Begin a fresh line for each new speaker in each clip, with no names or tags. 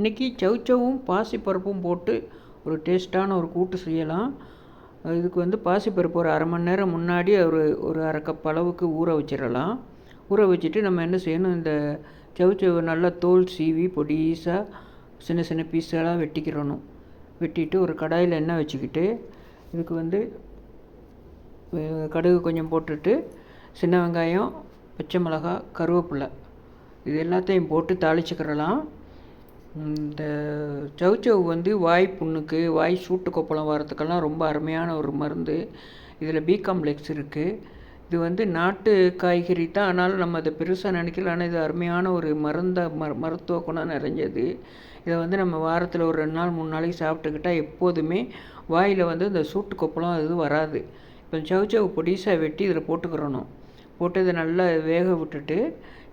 இன்றைக்கி சவுச்சவும் பாசிப்பருப்பும் போட்டு ஒரு டேஸ்ட்டான ஒரு கூட்டு செய்யலாம். இதுக்கு வந்து பாசிப்பருப்பு ஒரு அரை மணி நேரம் முன்னாடி ஒரு ஒரு அரை கப் அளவுக்கு ஊற வச்சிடலாம். ஊற வச்சுட்டு நம்ம என்ன செய்யணும்? இந்த சவுச்சவு நல்லா தோல் சீவி பொடிசாக சின்ன சின்ன பீஸெல்லாம் வெட்டிக்கிறணும். வெட்டிட்டு ஒரு கடாயில் எண்ணெய் வச்சுக்கிட்டு இதுக்கு வந்து கடுகு கொஞ்சம் போட்டுட்டு சின்ன வெங்காயம் பச்சை மிளகா கருவேப்பிலை இது எல்லாத்தையும் போட்டு தாளிச்சுக்கிறலாம். இந்த சவுச்சவு வந்து வாய் புண்ணுக்கு வாய் சூட்டு கொப்பளம் வரத்துக்கெல்லாம் ரொம்ப அருமையான ஒரு மருந்து. இதில் பி காம்ப்ளெக்ஸ் இருக்குது இது வந்து நாட்டு காய்கறி தான். ஆனாலும் நம்ம அதை பெருசாக நினைக்கல. ஆனால் இது அருமையான ஒரு மருந்த ம மருத்துவ குணம் நிறைஞ்சது. இதை வந்து நம்ம வாரத்தில் ஒரு ரெண்டு நாள் மூணு நாளைக்கு சாப்பிட்டுக்கிட்டால் எப்போதுமே வாயில் வந்து இந்த சூட்டு கொப்பளம் அது வராது. இப்போ சவுச்சவு பொடிசாக வெட்டி இதில் போட்டுக்கிறணும். போட்டு இதை நல்லா வேக விட்டுட்டு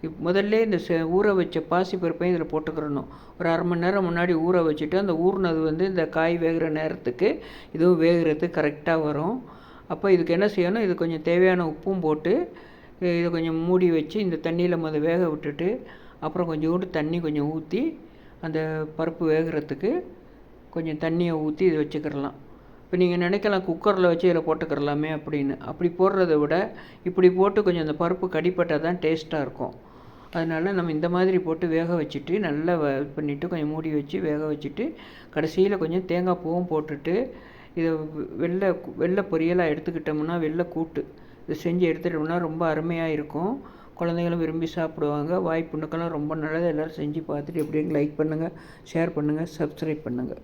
இப் முதல்ல இந்த செ ஊற வச்ச பாசிப்பருப்பையும் இதில் போட்டுக்கிறணும். ஒரு அரை மணி நேரம் முன்னாடி ஊற வச்சுட்டு அந்த ஊறினது வந்து இந்த காய் வேகிற நேரத்துக்கு இதுவும் வேகிறதுக்கு கரெக்டாக வரும். அப்போ இதுக்கு என்ன செய்யணும்? இது கொஞ்சம் தேவையான உப்பும் போட்டு இதை கொஞ்சம் மூடி வச்சு இந்த தண்ணியில் முத வேக விட்டுட்டு அப்புறம் கொஞ்சோண்டு தண்ணி கொஞ்சம் ஊற்றி அந்த பருப்பு வேகிறதுக்கு கொஞ்சம் தண்ணியை ஊற்றி இதை வச்சுக்கிடலாம் இப்போ நீங்கள் நினைக்கலாம் குக்கரில் வச்சு இதில் போட்டுக்கிறலாமே அப்படின்னு. அப்படி போடுறத விட இப்படி போட்டு கொஞ்சம் அந்த பருப்பு கடிப்பட்டால் தான் டேஸ்ட்டாக இருக்கும். அதனால் நம்ம இந்த மாதிரி போட்டு வேக வச்சுட்டு நல்லா இது பண்ணிவிட்டு கொஞ்சம் மூடி வச்சு வேக வச்சுட்டு கடைசியில் கொஞ்சம் தேங்காய் பூவும் போட்டுட்டு இதை வெள்ளை வெள்ளை பொரியலாக எடுத்துக்கிட்டோம்னா வெள்ளை கூட்டு. இதை செஞ்சு எடுத்துட்டோம்னா ரொம்ப அருமையாக இருக்கும். குழந்தைங்களும் விரும்பி சாப்பிடுவாங்க. வாய்ப்புண்ணுக்கெல்லாம் ரொம்ப நல்லது. எல்லோரும் செஞ்சு பார்த்துட்டு எப்படியும் லைக் பண்ணுங்கள் ஷேர் பண்ணுங்கள் சப்ஸ்கிரைப் பண்ணுங்கள்